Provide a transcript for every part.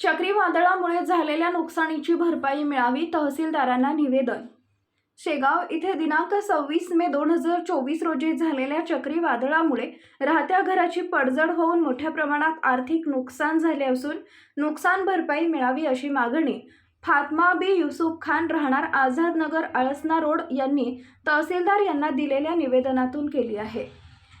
चक्रीवादळामुळे झालेल्या नुकसानीची भरपाई मिळावी तहसीलदारांना निवेदन. शेगाव इथे दिनांक सव्वीस मे दोन हजार चोवीस रोजी झालेल्या चक्रीवादळामुळे राहत्या घराची पडझड होऊन मोठ्या प्रमाणात आर्थिक नुकसान झाले असून नुकसान भरपाई मिळावी अशी मागणी फातमा बी युसुफ खान राहणार आझादनगर आळसना रोड यांनी तहसीलदार यांना दिलेल्या निवेदनातून केली आहे.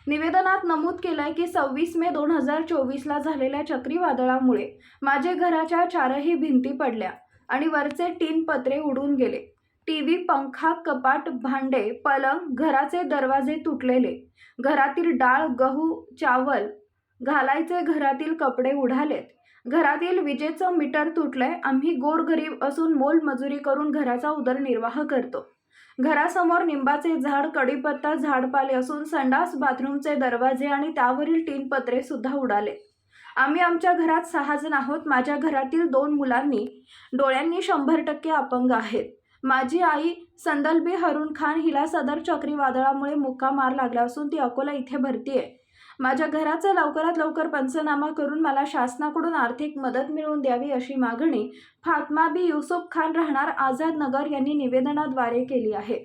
निवेदनात नमूद केलंय की सव्वीस मे दोन हजार चोवीसला झालेल्या चक्रीवादळामुळे माझे घराच्या चारही भिंती पडल्या आणि वरचे तीन पत्रे उडून गेले. टी व्ही पंखा कपाट भांडे पलंग घराचे दरवाजे तुटलेले. घरातील डाळ गहू चावल घालायचे घरातील कपडे उडालेत घरातील विजेचं मीटर तुटलंय आम्ही गोरगरीब असून मोलमजुरी करून घराचा उदरनिर्वाह करतो. घरासमोर निंबाचे झाड कडीपत्ता झाडपाले असून संडास बाथरूमचे दरवाजे आणि त्यावरील तीन पत्रे सुद्धा उडाले. आम्ही आमच्या घरात सहा जण आहोत. माझ्या घरातील दोन मुलांनी डोळ्यांनी शंभर टक्के अपंग आहेत. माझी आई संदलबी हरुण खान हिला सदर चक्रीवादळामुळे मुक्का मार लागला असून ती अकोला इथे भरती आहे माझ्या घराचा लवकरात लवकर पंचनामा करून मला शासनाकडून आर्थिक मदत मिळवून द्यावी अशी मागणी फातमा बी युसुफ खान राहणार आझाद नगर यांनी निवेदनाद्वारे केली आहे.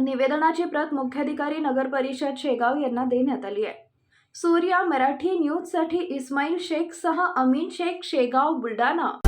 निवेदनाची प्रत मुख्याधिकारी नगर परिषद शेगाव यांना देण्यात आली आहे. सूर्या मराठी न्यूजसाठी इस्माईल शेखसह अमीन शेख शेगाव बुलढाणा.